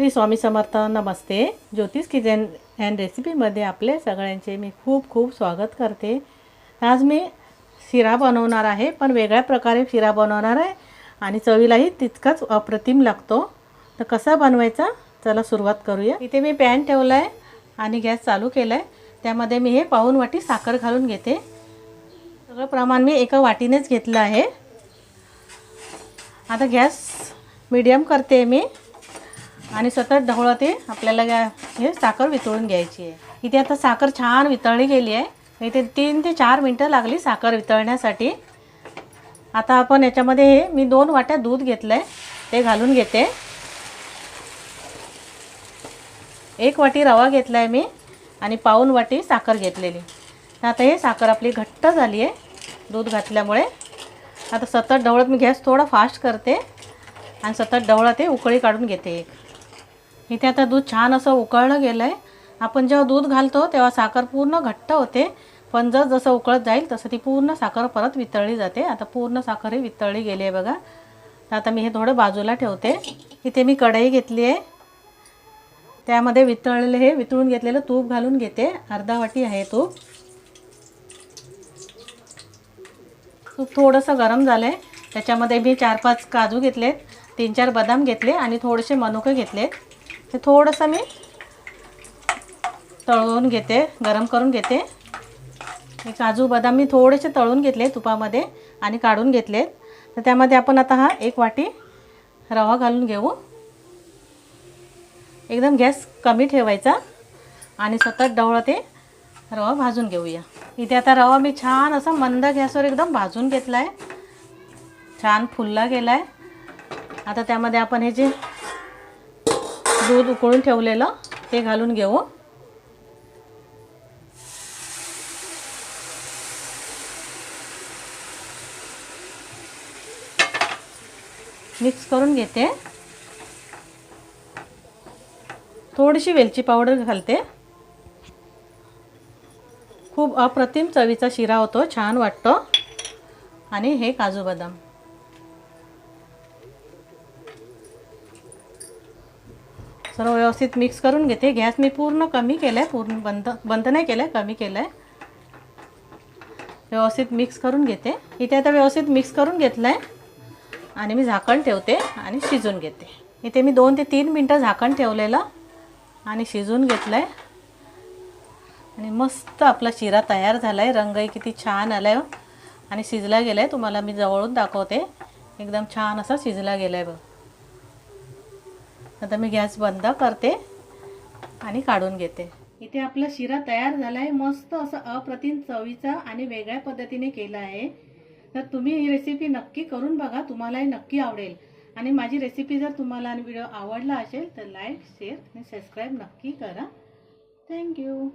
श्री स्वामी समर्थ नमस्ते. ज्योतिष kitchen and रेसिपीमध्ये आपले सगळ्यांचे मी खूप खूप स्वागत करते. आज मी शिरा बनवणार आहे पण वेगळ्या प्रकारे शिरा बनवणार आहे आणि चवीलाही तितकाच अप्रतिम लागतो. तर कसा बनवायचा? चला सुरुवात करूया. इथे मी पॅन ठेवला आहे आणि गॅस चालू केला आहे त्यामध्ये मी हे पाऊन वाटी साखर घालून घेते. सगळं प्रमाण मी एका वाटीनेच घेतलं आहे. आता गॅस मीडियम करते मी. आणि सतत ढवळते आपल्याला हे साखर वितळून घ्यायची आहे. इथे आता साखर छान वितळली गेली आहे. इथे तीन ते चार मिनटं लागली साखर वितळण्यासाठी. आता आपण याच्यामध्ये हे मी दोन वाट्या दूध घेतलं आहे ते घालून घेते. एक वाटी रवा घेतला आहे मी आणि पाऊन वाटी साखर घेतलेली. आता हे साखर आपली घट्ट झाली आहे दूध घातल्यामुळे. आता सतत ढवळत मी गॅस थोडा फास्ट करते आणि सतत ढवळत ते उकळी काढून घेते एक. इथे आता दूध छान असं उकळलं गेलं आहे आपण जेव्हा दूध घालतो तेव्हा साखर पूर्ण घट्ट होते. पण जर जसं उकळत जाईल तसं ती पूर्ण साखर परत वितळली जाते. आता पूर्ण साखर ही वितळली गेली आहे बघा. तर आता मी हे थोडं बाजूला ठेवते. इथे मी कढई घेतली आहे. त्यामध्ये वितळलेले हे वितळून घेतलेलं तूप घालून घेते. अर्धा वाटी आहे तूप. तूप थोडंसं गरम झालं आहे त्याच्यामध्ये मी चार पाच काजू घेतलेत. तीन चार बदाम घेतले आणि थोडेसे मनुके घेतलेत. ते थोडंसं मी तळून घेते गरम करून घेते. हे काजू बदाम मी थोडेसे तळून घेतले तुपामध्ये आणि काढून घेतलेत. तर त्यामध्ये आपण आता हा एक वाटी रवा घालून घेऊ. एकदम गॅस कमी ठेवायचा आणि सतत डवळं ते रवा भाजून घेऊया. इथे आता रवा मी छान असा मंद गॅसवर एकदम भाजून घेतला आहे छान फुलला गेला आहे आता त्यामध्ये आपण हे जे दूध उकळून ठेवलेलं ते घालून घेऊ. मिक्स करून घेते. थोडीशी वेलची पावडर घालते. खूप अप्रतिम चवीचा शिरा होतो छान वाटतो. आणि हे काजू बदाम. सर्व व्यवस्थित मिक्स करून घेते. गॅस मी पूर्ण कमी केलं आहे पूर्ण बंद बंद नाही केलं आहे कमी केलं आहे व्यवस्थित मिक्स करून घेते. इथे आता व्यवस्थित मिक्स करून घेतलं आहे आणि मी झाकण ठेवते आणि शिजून घेते. इथे मी दोन ते तीन मिनटं झाकण ठेवलेलं आणि शिजून घेतलं आहे आणि मस्त आपला शिरा तयार झाला आहे रंगही किती छान आला आहे हो. आणि शिजला गेला आहे तुम्हाला मी जवळून दाखवते. एकदम छान असा शिजला गेला आहे बघ. आता मी गॅस बंद करते आणि काढून घेते. इथे आपला शिरा तयार झाला आहे मस्त असं अप्रतिम चवीचा आणि वेगळ्या पद्धतीने केला आहे. तर तुम्ही ही रेसिपी नक्की करून बघा. तुम्हालाही नक्की आवडेल. आणि माझी रेसिपी जर तुम्हाला आणि व्हिडिओ आवडला असेल तर लाईक शेअर आणि सबस्क्राईब नक्की करा. थँक्यू